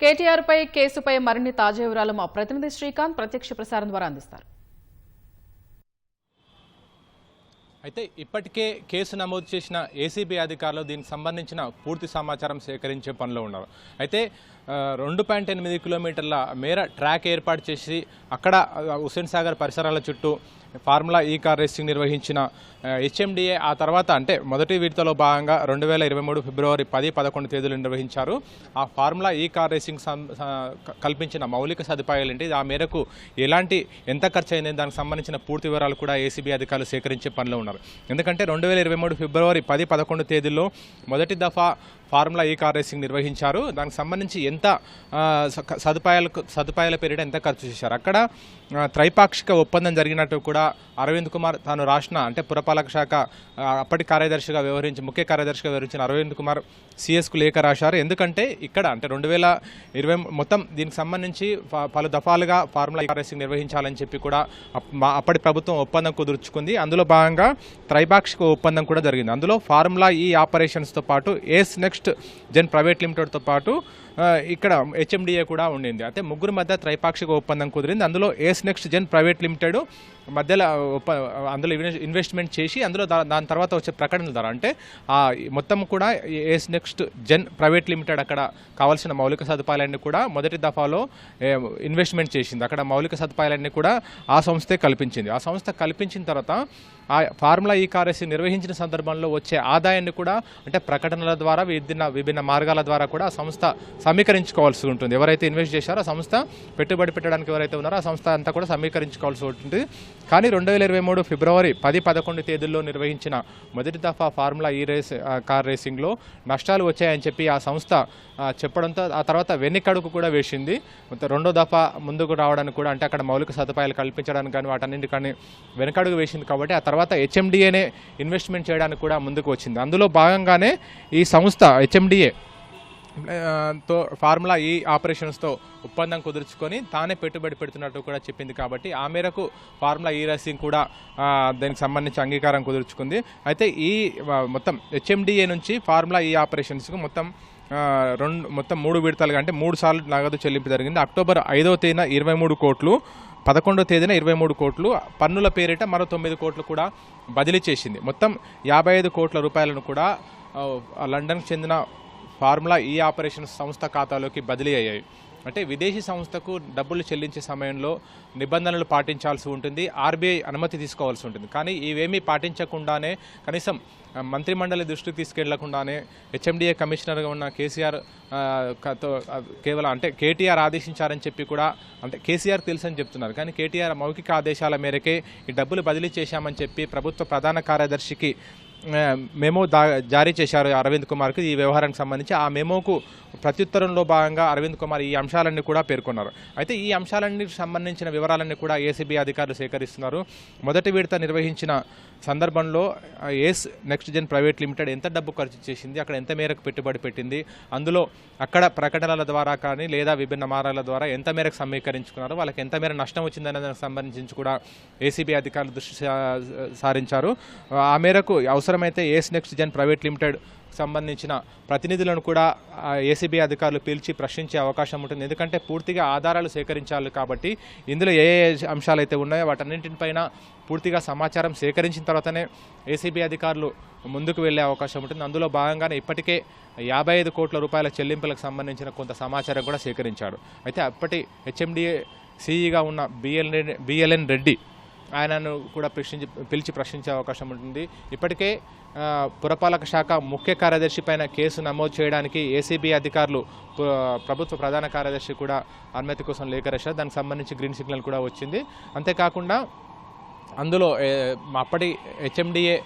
కేటీఆర్ పై కేసుపై మరిన్ని తాజా వివరాలు మా ప్రతినిధి శ్రీకాంత్ ప్రత్యక్ష ప్రసారం ద్వారా అందిస్తారు. అయితే ఇప్పటికే కేసు నమోదు చేసిన ఏసీబీ అధికారులు దీనికి సంబంధించిన పూర్తి సమాచారం సేకరించే పనిలో ఉన్నారు. అయితే రెండు పాయింట్ ఎనిమిది కిలోమీటర్ల మేర ట్రాక్ ఏర్పాటు చేసి అక్కడ హుస్సేన్ సాగర్ పరిసరాల చుట్టూ ఫార్ములా ఈ కార్ రేసింగ్ నిర్వహించిన హెచ్ఎండిఏ ఆ తర్వాత అంటే మొదటి విడతలో భాగంగా రెండు వేల ఇరవై మూడు ఫిబ్రవరి పది పదకొండు తేదీలు నిర్వహించారు. ఆ ఫార్ములా ఈ కార్ రేసింగ్ సం- కల్పించిన మౌలిక సదుపాయాలు ఏంటి? ఆ మేరకు ఎలాంటి ఎంత ఖర్చు అయింది? దానికి సంబంధించిన పూర్తి వివరాలు కూడా ఏసీబీ అధికారులు సేకరించే పనిలో ఉన్నారు. ఎందుకంటే రెండు వేల ఇరవై మూడు ఫిబ్రవరి పది పదకొండు తేదీల్లో మొదటి దఫా ఫార్ములా ఈ కార్ రేసింగ్ నిర్వహించారు. దానికి సంబంధించి ఎంత ఎంత స- సదుపాయాలకు సదుపాయాల పేరిట ఎంత ఖర్చు చేశారు? అక్కడ త్రైపాక్షిక ఒప్పందం జరిగినట్టు కూడా అరవింద్ కుమార్ తాను రాసిన అంటే పురపాలక శాఖ అప్పటి కార్యదర్శిగా వ్యవహరించి ముఖ్య కార్యదర్శిగా వ్యవహరించిన అరవింద్ కుమార్ సిఎస్కు లేఖ రాశారు. ఎందుకంటే ఇక్కడ అంటే రెండు వేల ఇరవై మొత్తం దీనికి సంబంధించి పలు దఫాలుగా ఫార్ములా ఈ రేసింగ్ నిర్వహించాలని చెప్పి కూడా మా- అప్పటి ప్రభుత్వం ఒప్పందం కుదుర్చుకుంది. అందులో భాగంగా త్రైపాక్షిక ఒప్పందం కూడా జరిగింది. అందులో ఫార్ములా ఈ ఆపరేషన్స్తో పాటు ఏస్ నెక్స్ట్ జెన్ ప్రైవేట్ లిమిటెడ్తో పాటు ఇక్కడ హెచ్ఎండిఏ కూడా ఉండింది. అయితే ముగ్గురు మధ్య త్రైపాక్షిక ఒప్పందం కుదిరింది. అందులో ace next gen private limited మధ్యలో అందులో ఇన్వెస్ట్- ఇన్వెస్ట్మెంట్ చేసి అందులో దాని తర్వాత వచ్చే ప్రకటనల ద్వారా అంటే ఆ మొత్తం కూడా ace next gen private limited అక్కడ కావాల్సిన మౌలిక సదుపాయాలన్నీ కూడా మొదటి దఫాలో ఇన్వెస్ట్మెంట్ చేసింది. అక్కడ మౌలిక సదుపాయాలన్నీ కూడా ఆ సంస్థే కల్పించింది. ఆ సంస్థ కల్పించిన తర్వాత ఆ ఫార్ములా ఈ కార్యసి నిర్వహించిన సందర్భంలో వచ్చే ఆదాయాన్ని కూడా అంటే ప్రకటనల ద్వారా విభిన్న విభిన్న మార్గాల ద్వారా కూడా ఆ సంస్థ సమీకరించుకోవాల్సి ఉంటుంది. ఎవరైతే ఇన్వెస్ట్ చేశారో ఆ సంస్థ పెట్టుబడి పెట్టడానికి ఎవరైతే ఉన్నారో ఆ సంస్థ అంతా కూడా సమీకరించుకోవాల్సి ఉంటుంది. కానీ రెండు వేల ఇరవై మూడు ఫిబ్రవరి పది పదకొండు తేదీల్లో నిర్వహించిన మొదటి దఫా ఫార్ములా ఈ రేస్ కార్ రేసింగ్లో నష్టాలు వచ్చాయని చెప్పి ఆ సంస్థ చెప్పడంతో ఆ తర్వాత వెన్నికడుకు కూడా వేసింది. రెండో దఫా ముందుకు రావడానికి కూడా అంటే అక్కడ మౌలిక సదుపాయాలు కల్పించడానికి కానీ వాటన్నింటి కానీ వెనకడుగు వేసింది కాబట్టి ఆ తర్వాత హెచ్ఎండిఏనే ఇన్వెస్ట్మెంట్ చేయడానికి కూడా ముందుకు వచ్చింది. అందులో భాగంగానే ఈ సంస్థ హెచ్ఎండిఏ తో ఫార్ములా ఈ ఆపరేషన్స్తో ఒప్పందం కుదుర్చుకొని తానే పెట్టుబడి పెడుతున్నట్టు కూడా చెప్పింది కాబట్టి ఆ మేరకు ఫార్ములా ఈ రేసింగ్ కూడా దానికి సంబంధించి అంగీకారం కుదుర్చుకుంది. అయితే ఈ మొత్తం హెచ్ఎండిఏ నుంచి ఫార్ములా ఈ ఆపరేషన్స్కు మొత్తం రెండు మొత్తం మూడు విడతలుగా అంటే మూడు సార్లు నగదు చెల్లింపు జరిగింది. అక్టోబర్ ఐదవ తేదీన ఇరవై మూడు కోట్లు పదకొండో తేదీన ఇరవై మూడు కోట్లు పన్నుల పేరిట మరో తొమ్మిది కోట్లు కూడా బదిలీ చేసింది. మొత్తం యాభై ఐదు కోట్ల రూపాయలను కూడా లండన్కు చెందిన ఫార్ములా ఈ ఆపరేషన్ సంస్థ ఖాతాలోకి బదిలీ అయ్యాయి. అంటే విదేశీ సంస్థకు డబ్బులు చెల్లించే సమయంలో నిబంధనలు పాటించాల్సి ఉంటుంది ఆర్బీఐ అనుమతి తీసుకోవాల్సి ఉంటుంది. కానీ ఇవేమీ పాటించకుండానే కనీసం మంత్రిమండలి దృష్టికి తీసుకెళ్ళకుండానే హెచ్ఎండిఏ కమిషనర్గా ఉన్న కేసీఆర్ కేవలం అంటే కేటీఆర్ ఆదేశించారని చెప్పి కూడా అంటే కేసీఆర్ తెలుసని చెప్తున్నారు. కానీ కేటీఆర్ మౌఖిక ఆదేశాల మేరకే ఈ డబ్బులు బదిలీ చేశామని చెప్పి ప్రభుత్వ ప్రధాన కార్యదర్శికి మెమో దా జారీ చేశారు అరవింద్ కుమార్కి ఈ వ్యవహారానికి సంబంధించి. ఆ మెమోకు ప్రత్యుత్తరంలో భాగంగా అరవింద్ కుమార్ ఈ అంశాలన్నీ కూడా పేర్కొన్నారు. అయితే ఈ అంశాలన్నిటికి సంబంధించిన వివరాలన్నీ కూడా ఏసీబీ అధికారులు సేకరిస్తున్నారు. మొదటి విడత నిర్వహించిన సందర్భంలో ace next gen private limited ఎంత డబ్బు ఖర్చు చేసింది అక్కడ ఎంత మేరకు పెట్టుబడి పెట్టింది అందులో అక్కడ ప్రకటనల ద్వారా కానీ లేదా విభిన్న మార్గాల ద్వారా ఎంత మేరకు సమీకరించుకున్నారు వాళ్ళకి ఎంత మేర నష్టం వచ్చిందనే సంబంధించి కూడా ఏసీబీ అధికారులు దృష్టి సా- సారించారు. ఆ మేరకు అవసరం అవసరమైతే ace next gen private limited సంబంధించిన ప్రతినిధులను కూడా ఏసీబీ అధికారులు పిలిచి ప్రశ్నించే అవకాశం ఉంటుంది. ఎందుకంటే పూర్తిగా ఆధారాలు సేకరించాలి కాబట్టి ఇందులో ఏ ఏ అంశాలు అయితే ఉన్నాయో వాటన్నింటిపైన పూర్తిగా సమాచారం సేకరించిన తర్వాతనే ఏసీబీ అధికారులు ముందుకు వెళ్ళే అవకాశం ఉంటుంది. అందులో భాగంగానే ఇప్పటికే యాభై ఐదు కోట్ల రూపాయల చెల్లింపులకు సంబంధించిన కొంత సమాచారం కూడా సేకరించాడు. అయితే అప్పటి హెచ్ఎండిఏ సీఈగా ఉన్న బిఎల్ఎన్ బిఎల్ఎన్ రెడ్డి ఆయనను కూడా ప్రశ్నించి పిలిచి ప్రశ్నించే అవకాశం ఉంటుంది. ఇప్పటికే పురపాలక శాఖ ముఖ్య కార్యదర్శి పైన కేసు నమోదు చేయడానికి ఏసీబీ అధికారులు ప్రభుత్వ ప్రధాన కార్యదర్శి కూడా అనుమతి కోసం లేఖ రాశారు. దానికి సంబంధించి గ్రీన్ సిగ్నల్ కూడా వచ్చింది. అంతేకాకుండా అందులో అప్పటి హెచ్ఎండిఏ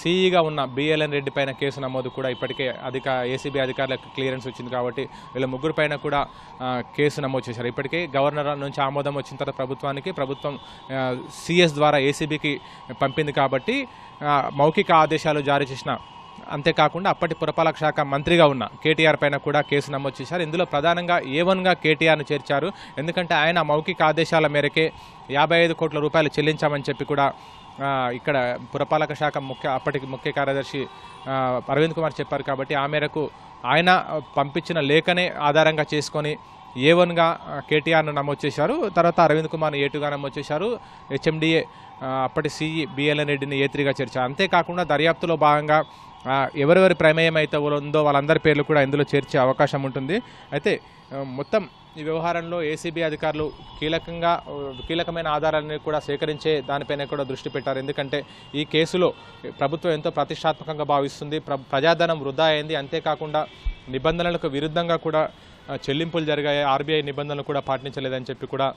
సిఈగా ఉన్న బిఎల్ఎన్ రెడ్డి పైన కేసు నమోదు కూడా ఇప్పటికే అధిక ఏసీబీ అధికారులకు క్లియరెన్స్ వచ్చింది కాబట్టి వీళ్ళ ముగ్గురు పైన కూడా కేసు నమోదు చేశారు. ఇప్పటికే గవర్నర్ నుంచి ఆమోదం వచ్చిన తర్వాత ప్రభుత్వానికి ప్రభుత్వం సిఎస్ ద్వారా ఏసీబీకి పంపింది కాబట్టి మౌఖిక ఆదేశాలు జారీ చేసిన అంతేకాకుండా అప్పటి పురపాలక శాఖ మంత్రిగా ఉన్న కేటీఆర్ పైన కూడా కేసు నమోదు చేశారు. ఇందులో ప్రధానంగా ఏ వన్గా కేటీఆర్ను చేర్చారు. ఎందుకంటే ఆయన మౌఖిక ఆదేశాల మేరకే యాభై ఐదు కోట్ల రూపాయలు చెల్లించామని చెప్పి కూడా ఇక్కడ పురపాలక శాఖ ముఖ్య అప్పటికి ముఖ్య కార్యదర్శి అరవింద్ కుమార్ చెప్పారు కాబట్టి ఆ మేరకు ఆయన పంపించిన లేఖనే ఆధారంగా చేసుకొని ఏ వన్గా కేటీఆర్ను నమోదు చేశారు. తర్వాత అరవింద్ కుమార్ని ఏ టూగా నమోదు చేశారు. హెచ్ఎండిఏ అప్పటి సిఈ బిఎల్ఎన్ రెడ్డిని ఏ త్రీగా చేర్చారు. అంతేకాకుండా దర్యాప్తులో భాగంగా ఎవరెవరి ప్రమేయం అయితే ఉందో వాళ్ళందరి పేర్లు కూడా ఇందులో చేర్చే అవకాశం ఉంటుంది. అయితే మొత్తం ఈ వ్యవహారంలో ఏసీబీ అధికారులు కీలకంగా కీలకమైన ఆధారాలను కూడా సేకరించే దానిపైన కూడా దృష్టి పెట్టారు. ఎందుకంటే ఈ కేసులో ప్రభుత్వం ఎంతో ప్రతిష్టాత్మకంగా భావిస్తుంది. ప్ర ప్రజాధనం వృధా అయింది. అంతేకాకుండా నిబంధనలకు విరుద్ధంగా కూడా చెల్లింపులు జరిగాయి. ఆర్బీఐ నిబంధనలు కూడా పాటించలేదని చెప్పి కూడా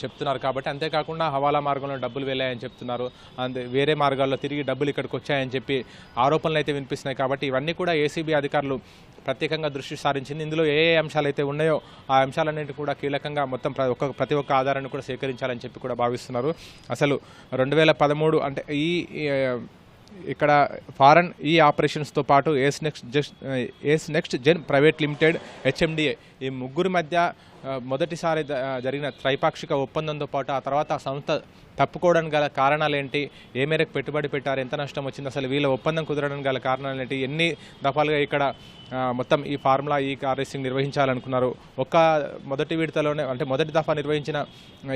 చెప్తున్నారు. కాబట్టి అంతేకాకుండా హవాలా మార్గంలో డబ్బులు వెళ్ళాయని చెప్తున్నారు. అంతే వేరే మార్గాల్లో తిరిగి డబ్బులు ఇక్కడికి వచ్చాయని చెప్పి ఆరోపణలు అయితే వినిపిస్తున్నాయి. కాబట్టి ఇవన్నీ కూడా ఏసీబీ అధికారులు ప్రత్యేకంగా దృష్టి సారించింది. ఇందులో ఏ ఏ అంశాలు అయితే ఉన్నాయో ఆ అంశాలన్నింటి కూడా కీలకంగా మొత్తం ఒక్క ప్రతి ఒక్క ఆధారాన్ని కూడా సేకరించాలని చెప్పి కూడా భావిస్తున్నారు. అసలు రెండు వేల పదమూడు అంటే ఈ ఈ, ఇక్కడ ఫారెన్ ఈ ఆపరేషన్స్తో పాటు ace next just ace next gen private limited HMDA ఈ ముగ్గురి మధ్య మొదటిసారి జరిగిన త్రైపాక్షిక ఒప్పందంతో పాటు ఆ తర్వాత ఆ సంస్థ తప్పుకోవడానికి గల కారణాలు ఏంటి ఏ మేరకు పెట్టుబడి పెట్టారు ఎంత నష్టం వచ్చింది అసలు వీళ్ళ ఒప్పందం కుదరడానికి గల కారణాలు ఏంటి ఎన్ని దఫాలుగా ఇక్కడ మొత్తం ఈ ఫార్ములా ఈ కార్ రేసింగ్ నిర్వహించాలనుకున్నారు. ఒక్క మొదటి విడతలోనే అంటే మొదటి దఫా నిర్వహించిన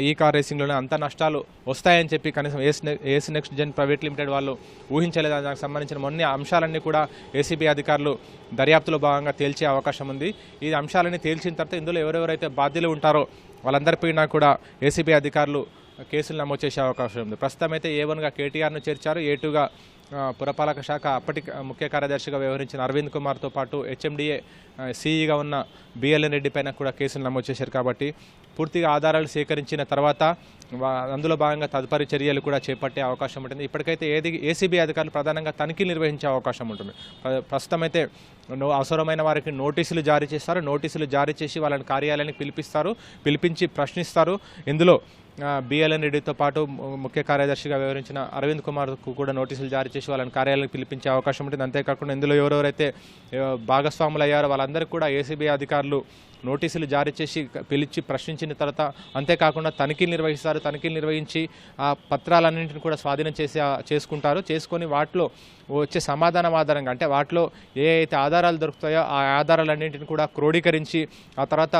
ఈ కార్ రేసింగ్లోనే అంత నష్టాలు వస్తాయని చెప్పి కనీసం ace ace next gen private limited వాళ్ళు ఊహించలేదు. దానికి సంబంధించిన మొన్న అంశాలన్నీ కూడా ఏసీబీ అధికారులు దర్యాప్తులో భాగంగా తేల్చే అవకాశం ఉంది. ఈ అంశాలన్నీ తేల్చిన తర్వాత ఇందులో ఎవరెవరైతే బాధ్యులు ఉంటారో వాళ్ళందరిపైన కూడా ఏసీబీ అధికారులు కేసులు నమోదు చేసే అవకాశం ఉంది. ప్రస్తుతం అయితే ఏ వన్గా కేటీఆర్ను చేర్చారు ఏ టూగా పురపాలక శాఖ అప్పటి ముఖ్య కార్యదర్శిగా వ్యవహరించిన అరవింద్ కుమార్తో పాటు హెచ్ఎండిఏ సీఈగా ఉన్న బిఎల్ఎన్ రెడ్డి పైన కూడా కేసులు నమోదు చేశారు కాబట్టి పూర్తిగా ఆధారాలు సేకరించిన తర్వాత అందులో భాగంగా తదుపరి చర్యలు కూడా చేపట్టే అవకాశం ఉంటుంది. ఇప్పటికైతే ఏది ఏసీబీ అధికారులు ప్రధానంగా తనిఖీలు నిర్వహించే అవకాశం ఉంటుంది. ప్ర- ప్రస్తుతం అయితే నో- అవసరమైన వారికి నోటీసులు జారీ చేస్తారు. నోటీసులు జారీ చేసి వాళ్ళని కార్యాలయానికి పిలిపిస్తారు పిలిపించి ప్రశ్నిస్తారు. ఇందులో బిఎల్ఎన్ రెడ్డితో పాటు ము- ముఖ్య కార్యదర్శిగా వ్యవహరించిన అరవింద్ కుమార్కు కూడా నోటీసులు జారీ చేసి వాళ్ళని కార్యాలయానికి పిలిపించే అవకాశం ఉంటుంది. అంతేకాకుండా ఇందులో ఎవరెవరైతే భాగస్వాములు అయ్యారో వాళ్ళందరికీ కూడా ఏసీబీ అధికారులు నోటీసులు జారీ చేసి పిలిచి ప్రశ్నించిన తర్వాత అంతేకాకుండా తనిఖీలు నిర్వహిస్తారు. తనిఖీలు నిర్వహించి ఆ పత్రాలన్నింటిని కూడా స్వాధీనం చేసి చేసుకుంటారు. చేసుకొని వాటిలో వచ్చే సమాధానం ఆధారంగా అంటే వాటిలో ఏ అయితే ఆధారాలు దొరుకుతాయో ఆ ఆధారాలన్నింటిని కూడా క్రోడీకరించి ఆ తర్వాత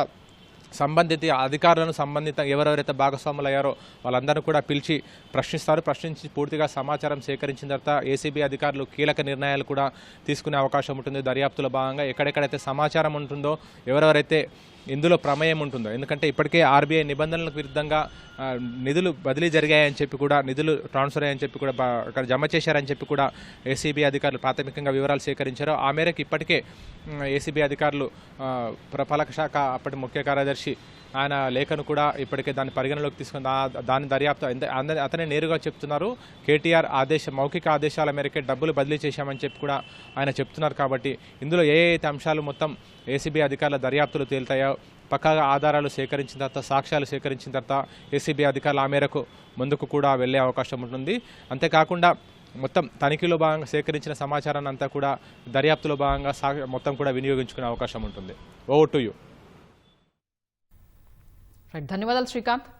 సంబంధిత అధికారులను సంబంధిత ఎవరెవరైతే భాగస్వాములు అయ్యారో వాళ్ళందరూ కూడా పిలిచి ప్రశ్నిస్తారు. ప్రశ్నించి పూర్తిగా సమాచారం సేకరించిన తర్వాత ఏసీబీ అధికారులు కీలక నిర్ణయాలు కూడా తీసుకునే అవకాశం ఉంటుంది దర్యాప్తులో భాగంగా. ఎక్కడెక్కడైతే సమాచారం ఉంటుందో ఎవరెవరైతే ఇందులో ప్రమేయం ఉంటుందో? ఎందుకంటే ఇప్పటికే ఆర్బీఐ నిబంధనలకు విరుద్ధంగా నిధులు బదిలీ జరిగాయని చెప్పి కూడా నిధులు ట్రాన్స్ఫర్ అయ్యాయని చెప్పి కూడా అక్కడ జమ చేశారని చెప్పి కూడా ఏసీబీ అధికారులు ప్రాథమికంగా వివరాలు సేకరించారు. ఆ మేరకు ఇప్పటికే ఏసీబీ అధికారులు ప్రపాలక శాఖ అప్పటి ముఖ్య కార్యదర్శి ఆయన లేఖను కూడా ఇప్పటికే దాన్ని పరిగణలోకి తీసుకుని దాని దర్యాప్తు అంద- అతనే నేరుగా చెప్తున్నారు. కేటీఆర్ ఆదేశ మౌఖిక ఆదేశాల మేరకే డబ్బులు బదిలీ చేశామని చెప్పి కూడా ఆయన చెప్తున్నారు కాబట్టి ఇందులో ఏ అయితే అంశాలు మొత్తం ఏసీబీ అధికారుల దర్యాప్తులు తేలుతాయో పక్కాగా ఆధారాలు సేకరించిన తర్వాత సాక్ష్యాలు సేకరించిన తర్వాత ఏసీబీ అధికారులు ఆ మేరకు ముందుకు కూడా వెళ్ళే అవకాశం ఉంటుంది. అంతేకాకుండా మొత్తం తనిఖీలో భాగంగా సేకరించిన సమాచారాన్ని అంతా కూడా దర్యాప్తులో భాగంగా సా మొత్తం కూడా వినియోగించుకునే అవకాశం ఉంటుంది. ఓవర్ టు యూ ధన్యవాదాలు శ్రీకాంత్.